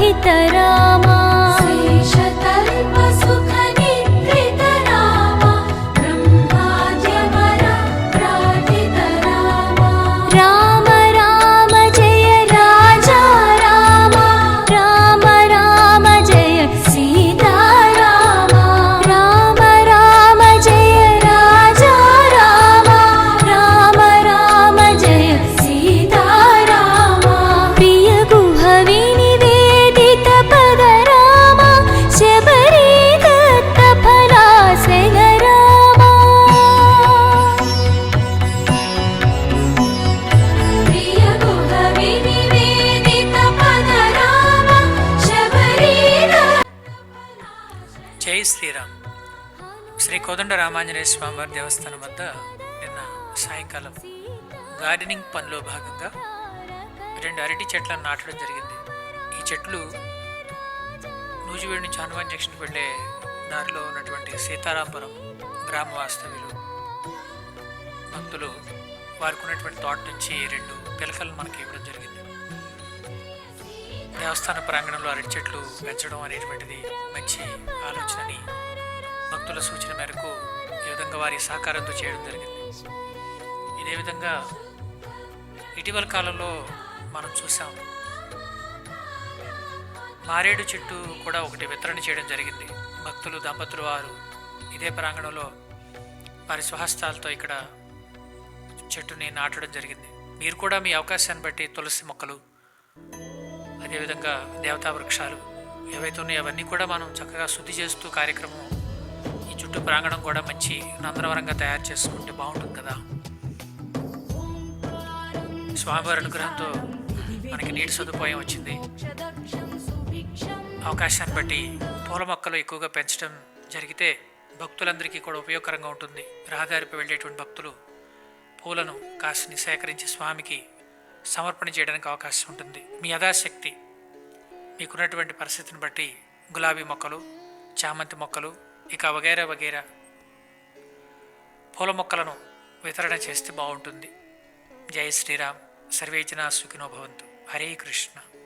प्रार्थितरामा జై శ్రీరామ్. శ్రీ కోదండ రామాంజనేయ స్వామివారి దేవస్థానం వద్ద నిన్న సాయంకాలం గార్డెనింగ్ పనిలో భాగంగా రెండు అరటి చెట్లను నాటడం జరిగింది. ఈ చెట్లు నూజివేడి నుంచి హనుమాన్ జంక్షన్కి వెళ్ళే దారిలో ఉన్నటువంటి సీతారాంపురం గ్రామ వాస్తవ్యులు భక్తులు వారికి ఉన్నటువంటి తోట నుంచి రెండు పిలకలు మనకి ఇవ్వడం జరిగింది. దేవస్థాన ప్రాంగణంలో అరటి చెట్లు పెంచడం అనేటువంటిది మంచి ఆలోచనని భక్తుల సూచన మేరకు ఈ విధంగా వారి సహకారంతో చేయడం జరిగింది. ఇదే విధంగా ఇటీవల కాలంలో మనం చూసాం మారేడు చెట్టు కూడా ఒకటి వితరణ చేయడం జరిగింది. భక్తులు దంపతులు వారు ఇదే ప్రాంగణంలో వారి స్వహస్తాలతో ఇక్కడ చెట్టుని నాటడం జరిగింది. మీరు కూడా మీ అవకాశాన్ని బట్టి తులసి మొక్కలు అదేవిధంగా దేవతా వృక్షాలు ఏవైతే ఉన్నాయో అవన్నీ కూడా మనం చక్కగా శుద్ధి చేస్తూ కార్యక్రమం ఈ చుట్టూ ప్రాంగణం కూడా మంచి నందనవరంగా తయారు చేసుకుంటే బాగుంటుంది కదా. స్వామివారి అనుగ్రహంతో మనకి నీటి సదుపాయం వచ్చింది. అవకాశాన్ని బట్టి పూల మొక్కలు ఎక్కువగా పెంచడం జరిగితే భక్తులందరికీ కూడా ఉపయోగకరంగా ఉంటుంది. రహదారిపై వెళ్ళేటువంటి భక్తులు పూలను కాసిని సేకరించి స్వామికి సమర్పణ చేయడానికి అవకాశం ఉంటుంది. మీ యథాశక్తి మీకున్నటువంటి పరిస్థితిని బట్టి గులాబీ మొక్కలు చామంతి మొక్కలు ఇక వగైరా వగైరా పూల మొక్కలను వితరణ చేస్తే బాగుంటుంది. జై శ్రీరామ్. సర్వేచనా సుఖినో భవంతు. హరే కృష్ణ.